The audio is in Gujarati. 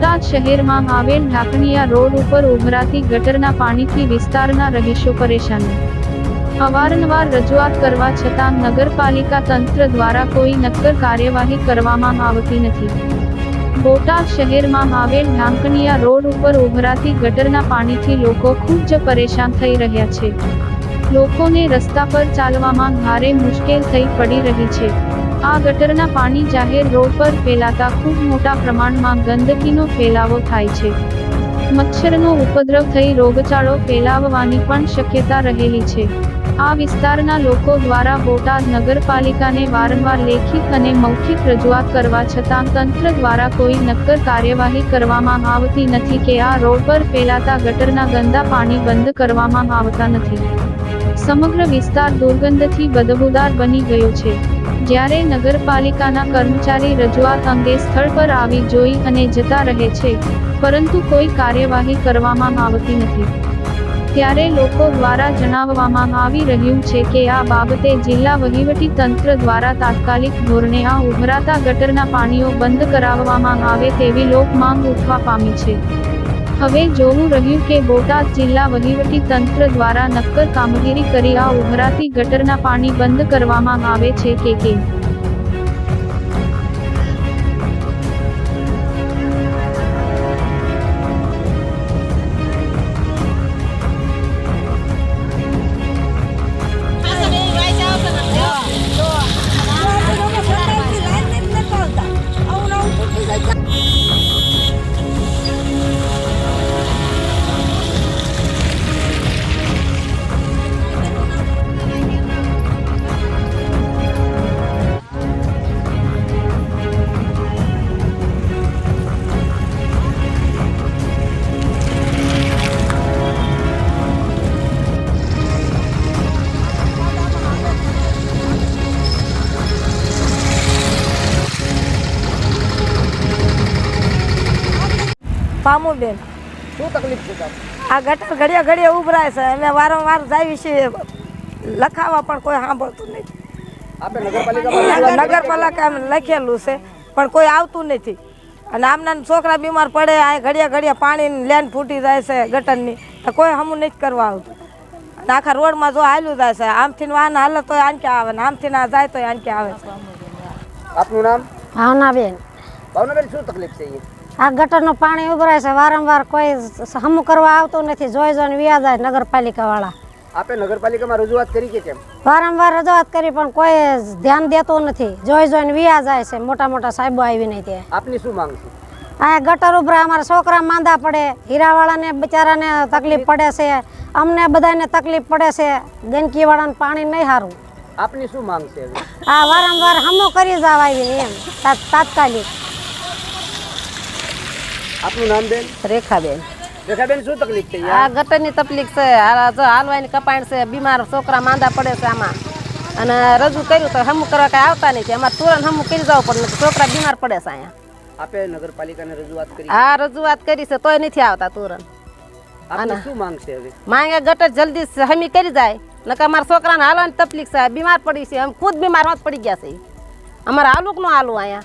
બોટાદ શહેરમાં આવેલ ઢાકણિયા રોડ ઉપર ઉભરાતી ગટરના પાણીથી વિસ્તારના રહીશો પરેશાન. અવારનવાર રજૂઆત કરવા છતાં નગરપાલિકા તંત્ર દ્વારા કોઈ નક્કર કાર્યવાહી કરવામાં આવતી નથી. બોટાદ શહેરમાં આવેલ ઢાંકણિયા રોડ ઉપર ઉભરાતી ગટરના પાણીથી લોકો ખૂબ જ પરેશાન થઈ રહ્યા છે. લોકોને રસ્તા પર ચાલવામાં ભારે મુશ્કેલ થઈ પડી રહી છે. આ ગટરના પાણી જાહેર રોડ પર ફેલાતા ખૂબ મોટા પ્રમાણમાં ગંદકીનો ફેલાવો થાય છે. મચ્છરનો ઉપદ્રવ થઈ રોગચાળો ફેલાવવાની પણ શક્યતા રહેલી છે. આ વિસ્તારના લોકો દ્વારા બોટાદ નગરપાલિકાને વારંવાર લેખિત અને મૌખિક રજૂઆત કરવા છતાં તંત્ર દ્વારા કોઈ નક્કર કાર્યવાહી કરવામાં આવતી નથી કે આ રોડ પર ફેલાતા ગટરના ગંદા પાણી બંધ કરવામાં આવતા નથી. સમગ્ર વિસ્તાર દુર્ગંધથી બદબૂદાર બની ગયો છે. જ્યારે નગરપાલિકાના કર્મચારી રજૂઆત અંગે સ્થળ પર આવી જોઈ અને જતા રહે છે, પરંતુ કોઈ કાર્યવાહી કરવામાં આવતી નથી. ત્યારે લોકો દ્વારા જણાવવામાં આવી રહ્યું છે કે આ બાબતે જિલ્લા વહીવટી તંત્ર દ્વારા તાત્કાલિક ધોરણે આ ઉભરાતા ગટરના પાણીઓ બંધ કરાવવામાં આવે તેવી લોક માંગ ઉઠવા પામી છે. હવે જોવું રહ્યું કે બોટાદ જિલ્લા વહીવટી તંત્ર દ્વારા નક્કર કામગીરી કરી આ ઉભરાતી ગટરના પાણી બંધ કરવામાં આવે છે કે કેમ? પામુબેન શું તકલીફ છે આ ગટર ઘડિયા ઘડિયા ઉભરાય છે. અમે વારંવાર જાય છીએ. લખાવા પણ કોઈ સાંભળતું નથી. આપણે નગરપાલિકા લખેલું છે. પણ કોઈ આવતું નથી. અને આમના છોકરા બીમાર પડે આ ઘડિયા ઘડિયા પાણીની લેન ફૂટી જાય છે ગટરની. તો કોઈ હમું નથી કરવા આવતું. અને આખા રોડમાં જો હાલ્યું જાય છે આમથી વાહન હાલે તો આનકે આવે ને આમથી ના જાય તો આનકે આવે. છે આપનું નામ? ભાવનાબેન. ભાવનાબેન શું તકલીફ છે અહીંયા? આ ગટરનું પાણી ઉભરાય છે વારંવાર કોઈ હમું કરવા આવતું નથી. જોઈ જોઈને વ્યાજ આવે નગરપાલિકા વાળા આપણે નગરપાલિકામાં રજૂઆત કરી કે કેમ? વારંવાર રજૂઆત કરી પણ કોઈ ધ્યાન દેતું નથી. જોઈ જોઈને વ્યાજ આવે છે મોટા મોટા સાહેબો આવીને ત્યાં. આપની શું માંગ છે? આ ગટર ઉભરાય અમારા છોકરા માંદા પડે. હીરાવાળાને બિચારાને તકલીફ પડે છે. અમને બધાને તકલીફ પડે છે. ગંદકીવાળાને પાણી નહીં સારું આપની શું માંગ છે આ વારંવાર હમો કરી જવા આવીને એમ તાત્કાલિક. આપનું નામ બેન? રેખાબેન. રેખાબેન શું તકલીફ છે આ ગટરની તકલીફ છે. આ જો હાલવાની કપાણ છે. બીમાર છોકરા માંદા પડે છે આમાં. અને રજૂ કર્યું તો હમું કરવા કાંઈ આવતા નથી અમારે તુરંત હમું કરી જવું પડે છોકરા બીમાર પડે છે અહીંયા. આપે નગરપાલિકાને રજૂઆત કરી. હા રજૂઆત કરી છે તોય નથી આવતા તુરંત. અને શું માંગશે હવે? માંગે ગટર જલ્દી હમી કરી જાય. નકર અમારા છોકરાને હાલવાની તકલીફ છે. બીમાર પડી છે. અમે ખુદ બીમાર હોત પડી ગયા છે. અમારે હાલુક નો હાલું અહીંયા.